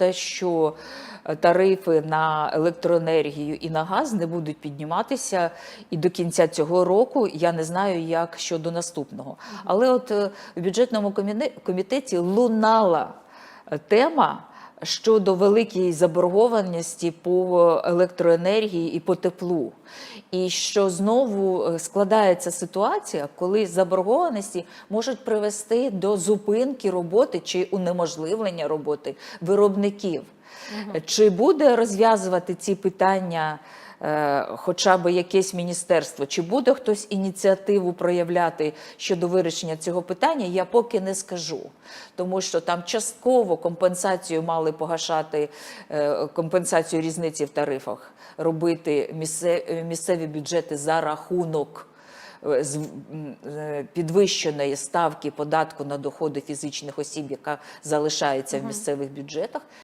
те, що е, тарифи на електроенергію і на газ не будуть підніматися і до кінця цього року. Я не знаю, як щодо наступного. Але от е, в бюджетному комітеті лунала е, тема. Щодо великої заборгованості по електроенергії і по теплу, і що знову е, складається ситуація, коли заборгованості можуть привести до зупинки роботи чи унеможливлення роботи виробників. Чи буде розв'язувати ці питання е, хоча б якесь міністерство, чи буде хтось ініціативу проявляти щодо вирішення цього питання, я поки не скажу. Тому що там частково компенсацію мали погашати е, компенсацію різниці в тарифах, робити е, місцеві бюджети за рахунок е, з- е, підвищеної ставки податку на доходи фізичних осіб, яка залишається в місцевих бюджетах.